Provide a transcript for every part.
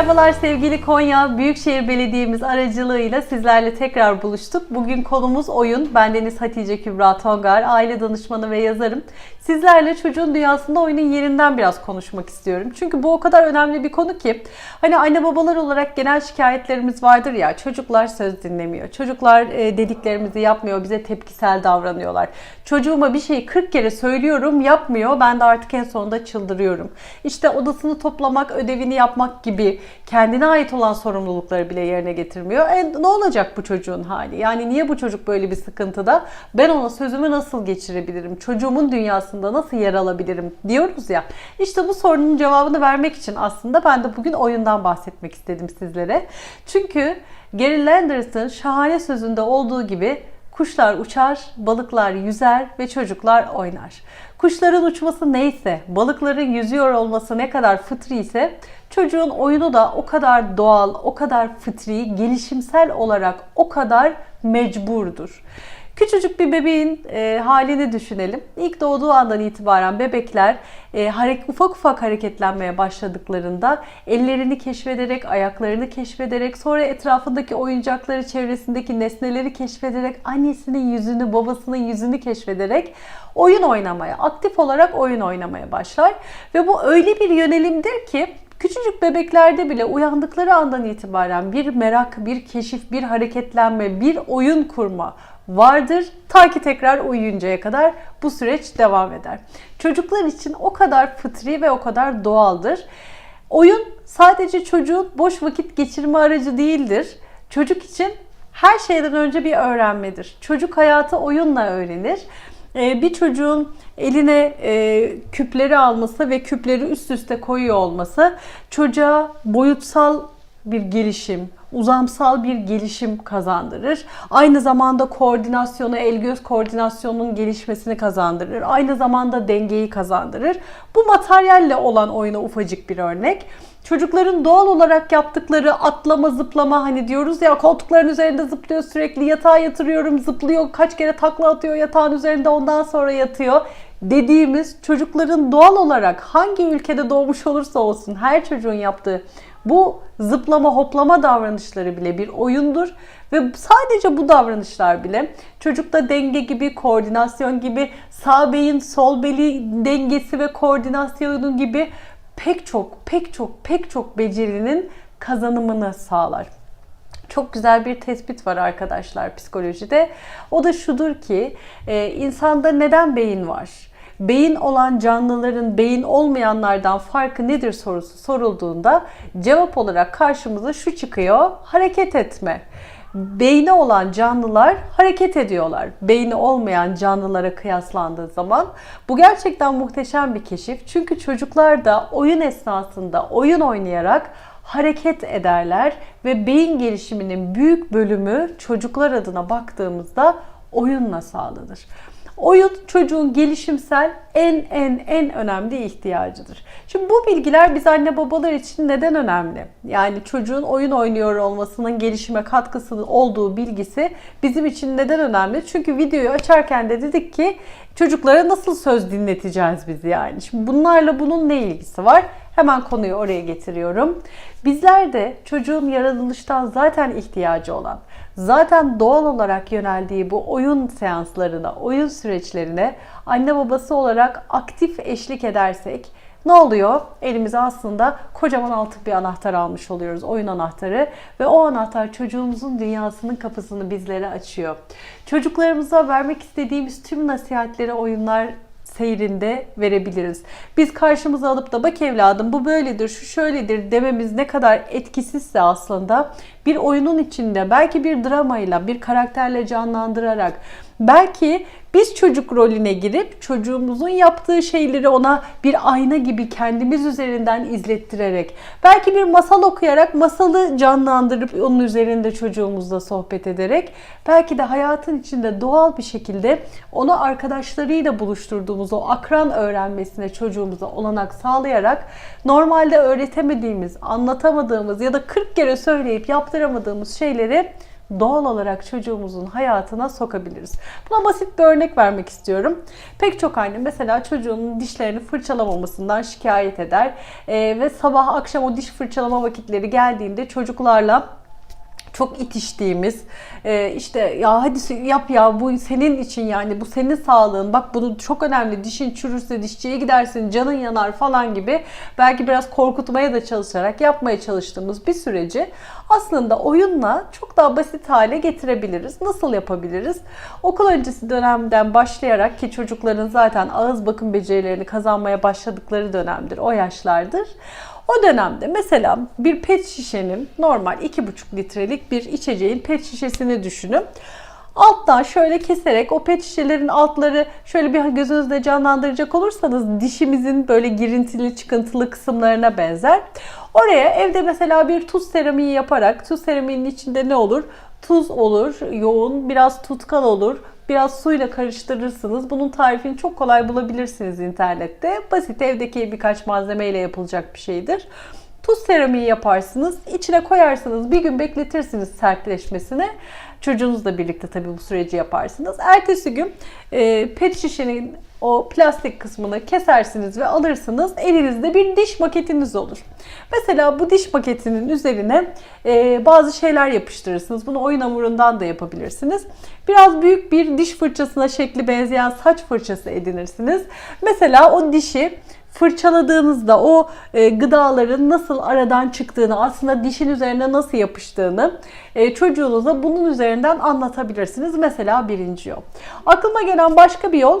Merhabalar sevgili Konya Büyükşehir Belediye'miz aracılığıyla sizlerle tekrar buluştuk. Bugün konumuz oyun. Ben Deniz Hatice Kübra Tongar, aile danışmanı ve yazarım. Sizlerle çocuğun dünyasında oyunun yerinden biraz konuşmak istiyorum. Çünkü bu o kadar önemli bir konu ki hani anne babalar olarak genel şikayetlerimiz vardır ya çocuklar söz dinlemiyor. Çocuklar e, dediklerimizi yapmıyor, bize tepkisel davranıyorlar. Çocuğuma bir şeyi 40 kere söylüyorum, yapmıyor. Ben de artık en sonunda çıldırıyorum. İşte odasını toplamak, ödevini yapmak gibi kendine ait olan sorumlulukları bile yerine getirmiyor. E, ne olacak bu çocuğun hali? Yani niye bu çocuk böyle bir sıkıntıda? Ben ona sözümü nasıl geçirebilirim? Çocuğumun dünyasında nasıl yer alabilirim diyoruz ya. İşte bu sorunun cevabını vermek için aslında ben de bugün oyundan bahsetmek istedim sizlere. Çünkü Gary Landers'ın şahane sözünde olduğu gibi Kuşlar uçar, balıklar yüzer ve çocuklar oynar. Kuşların uçması neyse, balıkların yüzüyor olması ne kadar fıtri ise çocuğun oyunu da o kadar doğal, o kadar fıtri, gelişimsel olarak o kadar mecburdur. Küçücük bir bebeğin e, halini düşünelim. İlk doğduğu andan itibaren bebekler e, harek, ufak ufak hareketlenmeye başladıklarında ellerini keşfederek, ayaklarını keşfederek, sonra etrafındaki oyuncakları, çevresindeki nesneleri keşfederek, annesinin yüzünü, babasının yüzünü keşfederek oyun oynamaya, aktif olarak oyun oynamaya başlar. Ve bu öyle bir yönelimdir ki Küçücük bebeklerde bile uyandıkları andan itibaren bir merak, bir keşif, bir hareketlenme, bir oyun kurma vardır. Ta ki tekrar uyuyuncaya kadar bu süreç devam eder. Çocuklar için o kadar fıtri ve o kadar doğaldır. Oyun sadece çocuğun boş vakit geçirme aracı değildir. Çocuk için her şeyden önce bir öğrenmedir. Çocuk hayatı oyunla öğrenir. Ee, bir çocuğun eline e, küpleri alması ve küpleri üst üste koyuyor olması çocuğa boyutsal bir gelişim, uzamsal bir gelişim kazandırır. Aynı zamanda koordinasyonu, el göz koordinasyonunun gelişmesini kazandırır. Aynı zamanda dengeyi kazandırır. Bu materyalle olan oyuna ufacık bir örnek. Çocukların doğal olarak yaptıkları atlama, zıplama hani diyoruz ya koltukların üzerinde zıplıyor sürekli yatağa yatırıyorum zıplıyor kaç kere takla atıyor yatağın üzerinde ondan sonra yatıyor dediğimiz çocukların doğal olarak hangi ülkede doğmuş olursa olsun her çocuğun yaptığı bu zıplama hoplama davranışları bile bir oyundur ve sadece bu davranışlar bile çocukta denge gibi, koordinasyon gibi, sağ beyin sol beli dengesi ve koordinasyonu gibi pek çok pek çok pek çok becerinin kazanımını sağlar. Çok güzel bir tespit var arkadaşlar psikolojide. O da şudur ki e, insanda neden beyin var? beyin olan canlıların beyin olmayanlardan farkı nedir sorusu sorulduğunda cevap olarak karşımıza şu çıkıyor. Hareket etme. Beyni olan canlılar hareket ediyorlar. Beyni olmayan canlılara kıyaslandığı zaman bu gerçekten muhteşem bir keşif. Çünkü çocuklar da oyun esnasında oyun oynayarak hareket ederler ve beyin gelişiminin büyük bölümü çocuklar adına baktığımızda oyunla sağlanır. Oyun çocuğun gelişimsel en en en önemli ihtiyacıdır. Şimdi bu bilgiler biz anne babalar için neden önemli? Yani çocuğun oyun oynuyor olmasının gelişime katkısı olduğu bilgisi bizim için neden önemli? Çünkü videoyu açarken de dedik ki çocuklara nasıl söz dinleteceğiz biz yani? Şimdi bunlarla bunun ne ilgisi var? Hemen konuyu oraya getiriyorum. Bizler de çocuğun yaratılıştan zaten ihtiyacı olan, zaten doğal olarak yöneldiği bu oyun seanslarına, oyun süreçlerine anne babası olarak aktif eşlik edersek ne oluyor? Elimize aslında kocaman altın bir anahtar almış oluyoruz. Oyun anahtarı. Ve o anahtar çocuğumuzun dünyasının kapısını bizlere açıyor. Çocuklarımıza vermek istediğimiz tüm nasihatleri oyunlar seyrinde verebiliriz. Biz karşımıza alıp da bak evladım bu böyledir, şu şöyledir dememiz ne kadar etkisizse aslında bir oyunun içinde belki bir dramayla, bir karakterle canlandırarak belki biz çocuk rolüne girip çocuğumuzun yaptığı şeyleri ona bir ayna gibi kendimiz üzerinden izlettirerek, belki bir masal okuyarak masalı canlandırıp onun üzerinde çocuğumuzla sohbet ederek, belki de hayatın içinde doğal bir şekilde onu arkadaşlarıyla buluşturduğumuz o akran öğrenmesine çocuğumuza olanak sağlayarak normalde öğretemediğimiz, anlatamadığımız ya da 40 kere söyleyip yaptıramadığımız şeyleri doğal olarak çocuğumuzun hayatına sokabiliriz. Buna basit bir örnek vermek istiyorum. Pek çok anne mesela çocuğunun dişlerini fırçalamamasından şikayet eder Ee, ve sabah akşam o diş fırçalama vakitleri geldiğinde çocuklarla çok itiştiğimiz e, işte ya hadi yap ya bu senin için yani bu senin sağlığın bak bunu çok önemli dişin çürürse dişçiye gidersin canın yanar falan gibi belki biraz korkutmaya da çalışarak yapmaya çalıştığımız bir süreci aslında oyunla çok daha basit hale getirebiliriz. Nasıl yapabiliriz? Okul öncesi dönemden başlayarak ki çocukların zaten ağız bakım becerilerini kazanmaya başladıkları dönemdir, o yaşlardır. O dönemde mesela bir pet şişenin normal 2,5 litrelik bir içeceğin pet şişesini düşünün. Alttan şöyle keserek o pet şişelerin altları şöyle bir gözünüzde canlandıracak olursanız dişimizin böyle girintili çıkıntılı kısımlarına benzer. Oraya evde mesela bir tuz seramiği yaparak tuz seramiğinin içinde ne olur? Tuz olur, yoğun, biraz tutkal olur, biraz suyla karıştırırsınız. Bunun tarifini çok kolay bulabilirsiniz internette. Basit evdeki birkaç malzemeyle yapılacak bir şeydir. Tuz seramiği yaparsınız. içine koyarsınız. Bir gün bekletirsiniz sertleşmesine. Çocuğunuzla birlikte tabii bu süreci yaparsınız. Ertesi gün e, pet şişenin o plastik kısmını kesersiniz ve alırsınız. Elinizde bir diş maketiniz olur. Mesela bu diş maketinin üzerine e, bazı şeyler yapıştırırsınız. Bunu oyun hamurundan da yapabilirsiniz. Biraz büyük bir diş fırçasına şekli benzeyen saç fırçası edinirsiniz. Mesela o dişi fırçaladığınızda o e, gıdaların nasıl aradan çıktığını, aslında dişin üzerine nasıl yapıştığını e, çocuğunuza bunun üzerinden anlatabilirsiniz. Mesela birinci yol. Aklıma gelen başka bir yol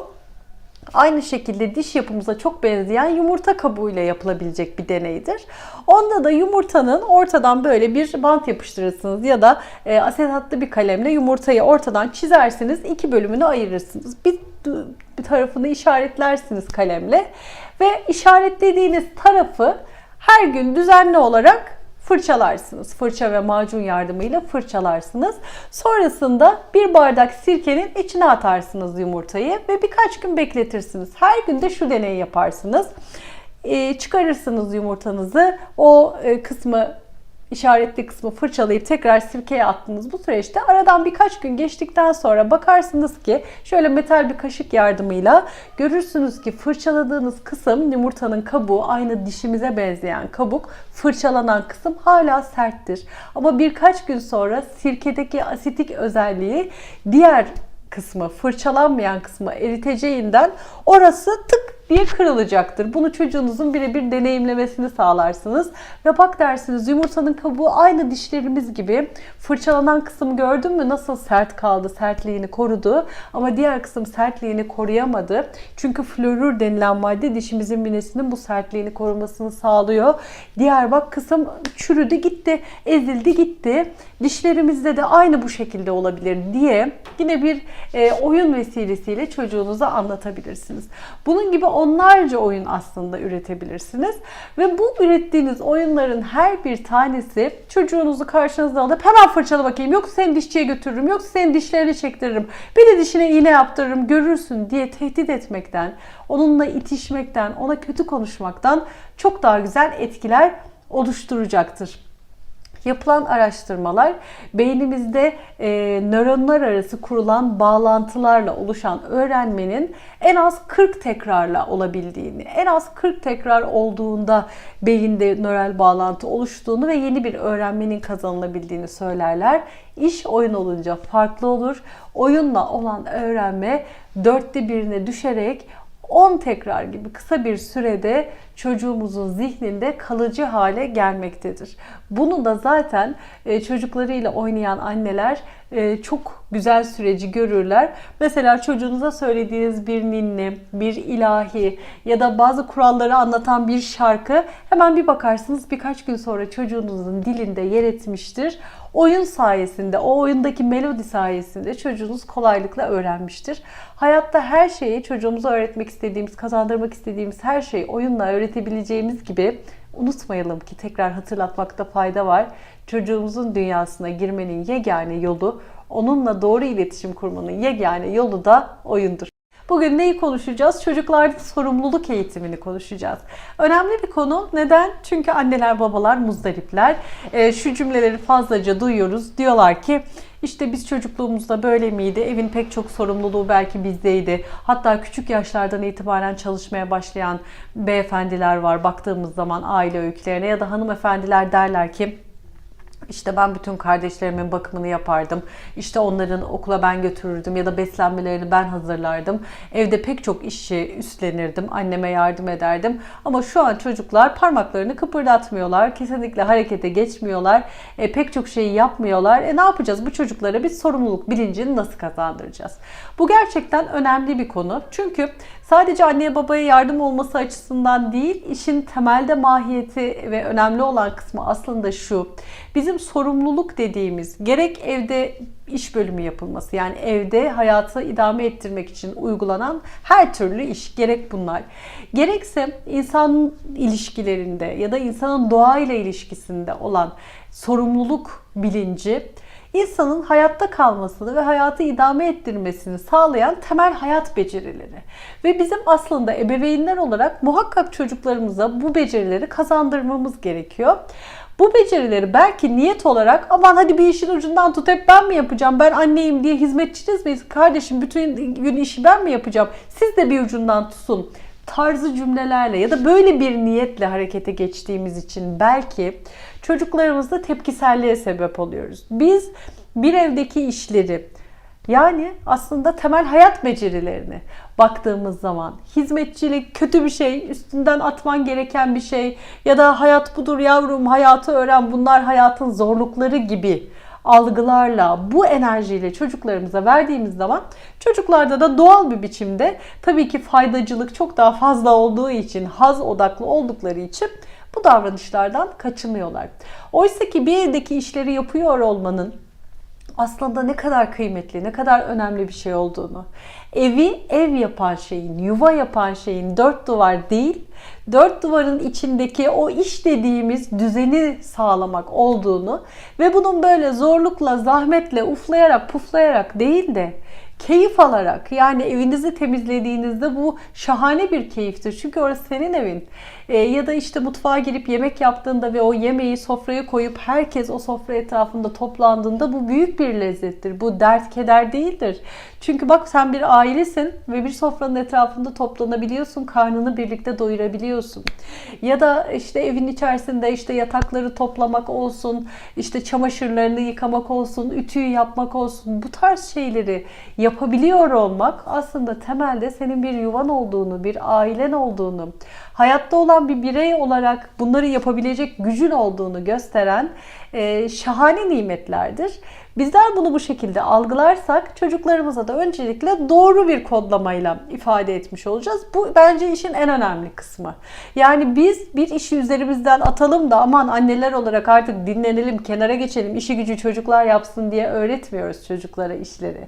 Aynı şekilde diş yapımıza çok benzeyen yumurta kabuğuyla yapılabilecek bir deneydir. Onda da yumurtanın ortadan böyle bir bant yapıştırırsınız ya da e, asetatlı bir kalemle yumurtayı ortadan çizersiniz. iki bölümünü ayırırsınız. Bir, bir tarafını işaretlersiniz kalemle ve işaretlediğiniz tarafı her gün düzenli olarak fırçalarsınız. Fırça ve macun yardımıyla fırçalarsınız. Sonrasında bir bardak sirkenin içine atarsınız yumurtayı ve birkaç gün bekletirsiniz. Her gün de şu deneyi yaparsınız. Ee, çıkarırsınız yumurtanızı. O e, kısmı işaretli kısmı fırçalayıp tekrar sirkeye attığınız bu süreçte aradan birkaç gün geçtikten sonra bakarsınız ki şöyle metal bir kaşık yardımıyla görürsünüz ki fırçaladığınız kısım yumurtanın kabuğu aynı dişimize benzeyen kabuk fırçalanan kısım hala serttir. Ama birkaç gün sonra sirkedeki asitik özelliği diğer kısmı, fırçalanmayan kısmı eriteceğinden orası tık diye kırılacaktır. Bunu çocuğunuzun birebir deneyimlemesini sağlarsınız. Ve bak dersiniz yumurtanın kabuğu aynı dişlerimiz gibi fırçalanan kısım gördün mü nasıl sert kaldı, sertliğini korudu ama diğer kısım sertliğini koruyamadı. Çünkü florür denilen madde dişimizin binesinin bu sertliğini korumasını sağlıyor. Diğer bak kısım çürüdü gitti, ezildi gitti. Dişlerimizde de aynı bu şekilde olabilir diye yine bir e, oyun vesilesiyle çocuğunuza anlatabilirsiniz. Bunun gibi onlarca oyun aslında üretebilirsiniz. Ve bu ürettiğiniz oyunların her bir tanesi çocuğunuzu karşınıza alıp hemen fırçala bakayım. Yoksa seni dişçiye götürürüm. Yoksa senin dişlerini çektiririm. Bir de dişine iğne yaptırırım görürsün diye tehdit etmekten, onunla itişmekten, ona kötü konuşmaktan çok daha güzel etkiler oluşturacaktır. Yapılan araştırmalar beynimizde e, nöronlar arası kurulan bağlantılarla oluşan öğrenmenin en az 40 tekrarla olabildiğini, en az 40 tekrar olduğunda beyinde nöral bağlantı oluştuğunu ve yeni bir öğrenmenin kazanılabildiğini söylerler. İş oyun olunca farklı olur. Oyunla olan öğrenme dörtte birine düşerek 10 tekrar gibi kısa bir sürede çocuğumuzun zihninde kalıcı hale gelmektedir. Bunu da zaten e, çocuklarıyla oynayan anneler e, çok güzel süreci görürler. Mesela çocuğunuza söylediğiniz bir ninni, bir ilahi ya da bazı kuralları anlatan bir şarkı hemen bir bakarsınız birkaç gün sonra çocuğunuzun dilinde yer etmiştir. Oyun sayesinde, o oyundaki melodi sayesinde çocuğunuz kolaylıkla öğrenmiştir. Hayatta her şeyi çocuğumuza öğretmek istediğimiz, kazandırmak istediğimiz her şeyi oyunla öğretebileceğimiz gibi unutmayalım ki tekrar hatırlatmakta fayda var. Çocuğumuzun dünyasına girmenin yegane yolu, onunla doğru iletişim kurmanın yegane yolu da oyundur. Bugün neyi konuşacağız? Çocuklarda sorumluluk eğitimini konuşacağız. Önemli bir konu. Neden? Çünkü anneler babalar muzdaripler. Ee, şu cümleleri fazlaca duyuyoruz. Diyorlar ki işte biz çocukluğumuzda böyle miydi? Evin pek çok sorumluluğu belki bizdeydi. Hatta küçük yaşlardan itibaren çalışmaya başlayan beyefendiler var. Baktığımız zaman aile öykülerine ya da hanımefendiler derler ki işte ben bütün kardeşlerimin bakımını yapardım. İşte onların okula ben götürürdüm ya da beslenmelerini ben hazırlardım. Evde pek çok işi üstlenirdim. Anneme yardım ederdim. Ama şu an çocuklar parmaklarını kıpırdatmıyorlar. Kesinlikle harekete geçmiyorlar. E, pek çok şeyi yapmıyorlar. E ne yapacağız? Bu çocuklara biz sorumluluk bilincini nasıl kazandıracağız? Bu gerçekten önemli bir konu. Çünkü sadece anneye babaya yardım olması açısından değil, işin temelde mahiyeti ve önemli olan kısmı aslında şu. Bizim sorumluluk dediğimiz gerek evde iş bölümü yapılması yani evde hayatı idame ettirmek için uygulanan her türlü iş gerek bunlar. Gerekse insan ilişkilerinde ya da insanın doğayla ilişkisinde olan sorumluluk bilinci insanın hayatta kalmasını ve hayatı idame ettirmesini sağlayan temel hayat becerileri. Ve bizim aslında ebeveynler olarak muhakkak çocuklarımıza bu becerileri kazandırmamız gerekiyor. Bu becerileri belki niyet olarak aman hadi bir işin ucundan tut hep ben mi yapacağım ben anneyim diye hizmetçiniz miyiz kardeşim bütün gün işi ben mi yapacağım siz de bir ucundan tutun tarzı cümlelerle ya da böyle bir niyetle harekete geçtiğimiz için belki çocuklarımızda tepkiselliğe sebep oluyoruz. Biz bir evdeki işleri yani aslında temel hayat becerilerini baktığımız zaman hizmetçilik kötü bir şey, üstünden atman gereken bir şey ya da hayat budur yavrum, hayatı öğren, bunlar hayatın zorlukları gibi algılarla, bu enerjiyle çocuklarımıza verdiğimiz zaman çocuklarda da doğal bir biçimde tabii ki faydacılık çok daha fazla olduğu için, haz odaklı oldukları için bu davranışlardan kaçınıyorlar. Oysa ki bir evdeki işleri yapıyor olmanın aslında ne kadar kıymetli, ne kadar önemli bir şey olduğunu, evi ev yapan şeyin, yuva yapan şeyin dört duvar değil, dört duvarın içindeki o iş dediğimiz düzeni sağlamak olduğunu ve bunun böyle zorlukla, zahmetle, uflayarak, puflayarak değil de keyif alarak yani evinizi temizlediğinizde bu şahane bir keyiftir. Çünkü orası senin evin. E, ya da işte mutfağa girip yemek yaptığında ve o yemeği sofraya koyup herkes o sofra etrafında toplandığında bu büyük bir lezzettir. Bu dert keder değildir. Çünkü bak sen bir ailesin ve bir sofranın etrafında toplanabiliyorsun. Karnını birlikte doyurabiliyorsun. Ya da işte evin içerisinde işte yatakları toplamak olsun, işte çamaşırlarını yıkamak olsun, ütüyü yapmak olsun. Bu tarz şeyleri yapabiliyor olmak aslında temelde senin bir yuvan olduğunu, bir ailen olduğunu, hayatta olan bir birey olarak bunları yapabilecek gücün olduğunu gösteren e, şahane nimetlerdir. Bizler bunu bu şekilde algılarsak çocuklarımıza da öncelikle doğru bir kodlamayla ifade etmiş olacağız. Bu bence işin en önemli kısmı. Yani biz bir işi üzerimizden atalım da aman anneler olarak artık dinlenelim, kenara geçelim, işi gücü çocuklar yapsın diye öğretmiyoruz çocuklara işleri.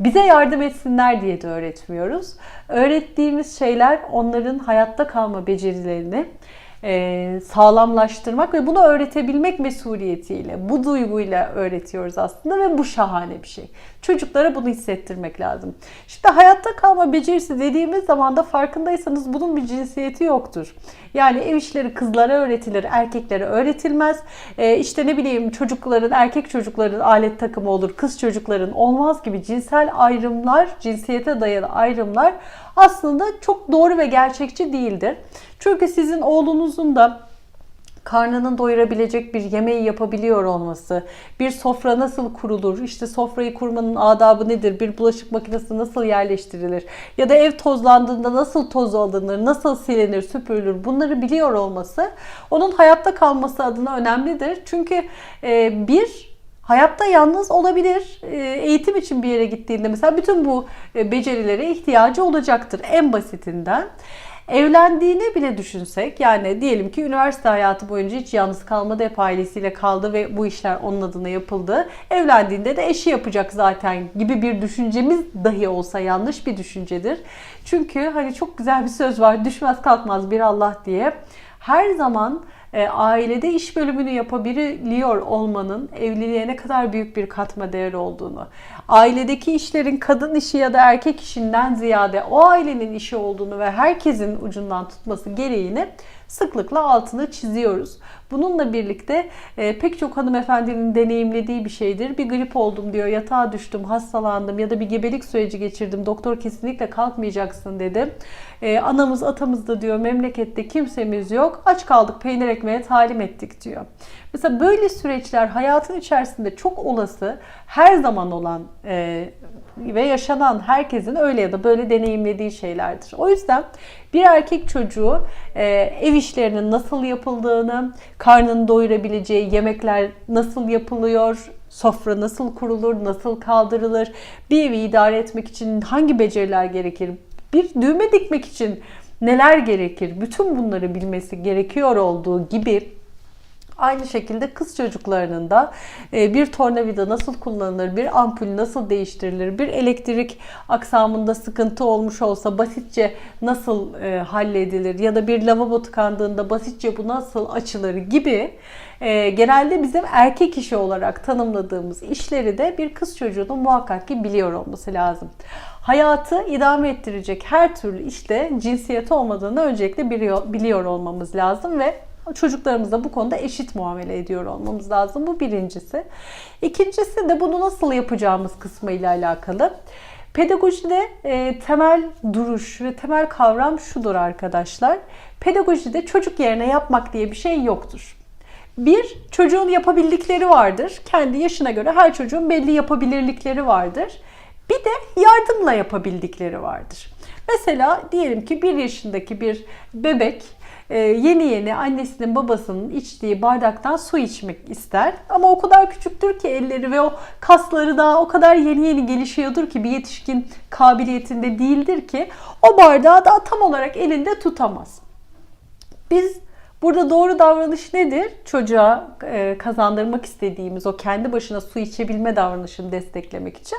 Bize yardım etsinler diye de öğretmiyoruz. Öğrettiğimiz şeyler onların hayatta kalma becerilerini e, sağlamlaştırmak ve bunu öğretebilmek mesuliyetiyle, bu duyguyla öğretiyoruz aslında ve bu şahane bir şey. Çocuklara bunu hissettirmek lazım. Şimdi hayatta kalma becerisi dediğimiz zaman da farkındaysanız bunun bir cinsiyeti yoktur. Yani ev işleri kızlara öğretilir, erkeklere öğretilmez. E, işte ne bileyim çocukların, erkek çocukların alet takımı olur, kız çocukların olmaz gibi cinsel ayrımlar, cinsiyete dayalı ayrımlar aslında çok doğru ve gerçekçi değildir. Çünkü sizin oğlunuzun da karnının doyurabilecek bir yemeği yapabiliyor olması, bir sofra nasıl kurulur, işte sofrayı kurmanın adabı nedir, bir bulaşık makinesi nasıl yerleştirilir ya da ev tozlandığında nasıl toz alınır, nasıl silinir, süpürülür bunları biliyor olması onun hayatta kalması adına önemlidir. Çünkü e, bir Hayatta yalnız olabilir. E, eğitim için bir yere gittiğinde mesela bütün bu e, becerilere ihtiyacı olacaktır en basitinden. Evlendiğini bile düşünsek yani diyelim ki üniversite hayatı boyunca hiç yalnız kalmadı hep ailesiyle kaldı ve bu işler onun adına yapıldı. Evlendiğinde de eşi yapacak zaten gibi bir düşüncemiz dahi olsa yanlış bir düşüncedir. Çünkü hani çok güzel bir söz var düşmez kalkmaz bir Allah diye. Her zaman e, ailede iş bölümünü yapabiliyor olmanın evliliğe ne kadar büyük bir katma değer olduğunu, ailedeki işlerin kadın işi ya da erkek işinden ziyade o ailenin işi olduğunu ve herkesin ucundan tutması gereğini sıklıkla altını çiziyoruz. Bununla birlikte e, pek çok hanımefendinin deneyimlediği bir şeydir. Bir grip oldum diyor, yatağa düştüm, hastalandım ya da bir gebelik süreci geçirdim. Doktor kesinlikle kalkmayacaksın dedi. E, anamız atamız da diyor memlekette kimsemiz yok. Aç kaldık peynir ekmeğe talim ettik diyor. Mesela böyle süreçler hayatın içerisinde çok olası, her zaman olan e, ve yaşanan herkesin öyle ya da böyle deneyimlediği şeylerdir. O yüzden bir erkek çocuğu e, ev işlerinin nasıl yapıldığını, karnını doyurabileceği yemekler nasıl yapılıyor, sofra nasıl kurulur, nasıl kaldırılır, bir evi idare etmek için hangi beceriler gerekir, bir düğme dikmek için neler gerekir, bütün bunları bilmesi gerekiyor olduğu gibi Aynı şekilde kız çocuklarının da e, bir tornavida nasıl kullanılır, bir ampul nasıl değiştirilir, bir elektrik aksamında sıkıntı olmuş olsa basitçe nasıl e, halledilir ya da bir lavabo tıkandığında basitçe bu nasıl açılır gibi e, genelde bizim erkek işi olarak tanımladığımız işleri de bir kız çocuğunun muhakkak ki biliyor olması lazım. Hayatı idame ettirecek her türlü işte cinsiyet olmadığını öncelikle biliyor, biliyor olmamız lazım ve çocuklarımıza bu konuda eşit muamele ediyor olmamız lazım. Bu birincisi. İkincisi de bunu nasıl yapacağımız kısmı ile alakalı. Pedagojide e, temel duruş ve temel kavram şudur arkadaşlar. Pedagojide çocuk yerine yapmak diye bir şey yoktur. Bir, çocuğun yapabildikleri vardır. Kendi yaşına göre her çocuğun belli yapabilirlikleri vardır. Bir de yardımla yapabildikleri vardır. Mesela diyelim ki bir yaşındaki bir bebek e, yeni yeni annesinin babasının içtiği bardaktan su içmek ister. Ama o kadar küçüktür ki elleri ve o kasları daha o kadar yeni yeni gelişiyordur ki bir yetişkin kabiliyetinde değildir ki o bardağı da tam olarak elinde tutamaz. Biz Burada doğru davranış nedir? Çocuğa e, kazandırmak istediğimiz o kendi başına su içebilme davranışını desteklemek için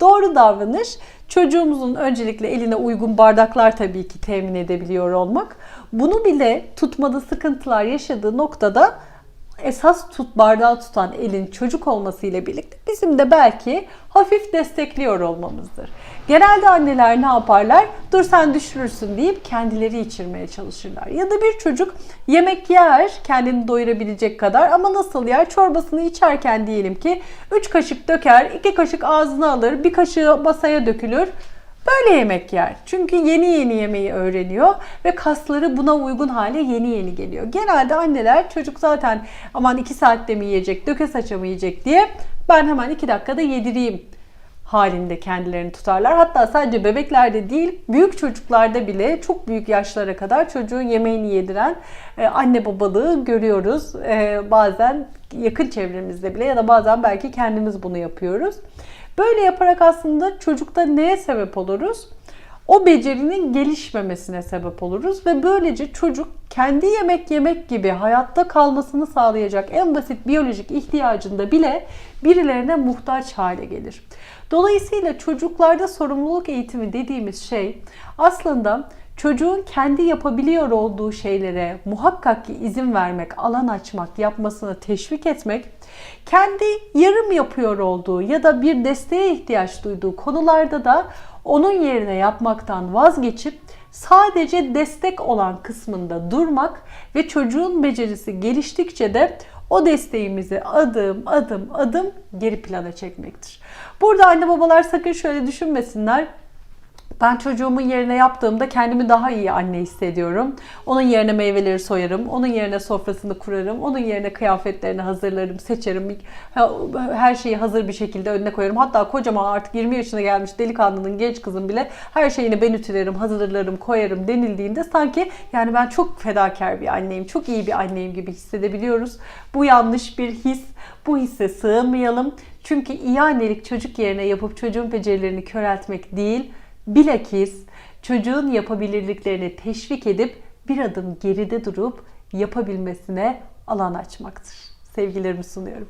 Doğru davranış çocuğumuzun öncelikle eline uygun bardaklar tabii ki temin edebiliyor olmak. Bunu bile tutmada sıkıntılar yaşadığı noktada esas tut bardağı tutan elin çocuk olmasıyla birlikte bizim de belki hafif destekliyor olmamızdır. Genelde anneler ne yaparlar? Dur sen düşürürsün deyip kendileri içirmeye çalışırlar. Ya da bir çocuk yemek yer kendini doyurabilecek kadar ama nasıl yer? Çorbasını içerken diyelim ki 3 kaşık döker, 2 kaşık ağzına alır, bir kaşığı masaya dökülür. Böyle yemek yer. Çünkü yeni yeni yemeği öğreniyor ve kasları buna uygun hale yeni yeni geliyor. Genelde anneler çocuk zaten aman 2 saatte mi yiyecek, döke saça mı yiyecek diye ben hemen 2 dakikada yedireyim halinde kendilerini tutarlar. Hatta sadece bebeklerde değil, büyük çocuklarda bile çok büyük yaşlara kadar çocuğun yemeğini yediren e, anne babalığı görüyoruz. E, bazen yakın çevremizde bile ya da bazen belki kendimiz bunu yapıyoruz. Böyle yaparak aslında çocukta neye sebep oluruz? O becerinin gelişmemesine sebep oluruz ve böylece çocuk kendi yemek yemek gibi hayatta kalmasını sağlayacak en basit biyolojik ihtiyacında bile birilerine muhtaç hale gelir. Dolayısıyla çocuklarda sorumluluk eğitimi dediğimiz şey aslında çocuğun kendi yapabiliyor olduğu şeylere muhakkak ki izin vermek, alan açmak, yapmasını teşvik etmek, kendi yarım yapıyor olduğu ya da bir desteğe ihtiyaç duyduğu konularda da onun yerine yapmaktan vazgeçip sadece destek olan kısmında durmak ve çocuğun becerisi geliştikçe de o desteğimizi adım adım adım geri plana çekmektir. Burada anne babalar sakın şöyle düşünmesinler. Ben çocuğumun yerine yaptığımda kendimi daha iyi anne hissediyorum. Onun yerine meyveleri soyarım, onun yerine sofrasını kurarım, onun yerine kıyafetlerini hazırlarım, seçerim. Her şeyi hazır bir şekilde önüne koyarım. Hatta kocaman artık 20 yaşına gelmiş delikanlının genç kızın bile her şeyini ben ütülerim, hazırlarım, koyarım denildiğinde sanki yani ben çok fedakar bir anneyim, çok iyi bir anneyim gibi hissedebiliyoruz. Bu yanlış bir his. Bu hisse sığınmayalım. Çünkü iyi annelik çocuk yerine yapıp çocuğun becerilerini köreltmek değil, Bilakis çocuğun yapabilirliklerini teşvik edip bir adım geride durup yapabilmesine alan açmaktır. Sevgilerimi sunuyorum.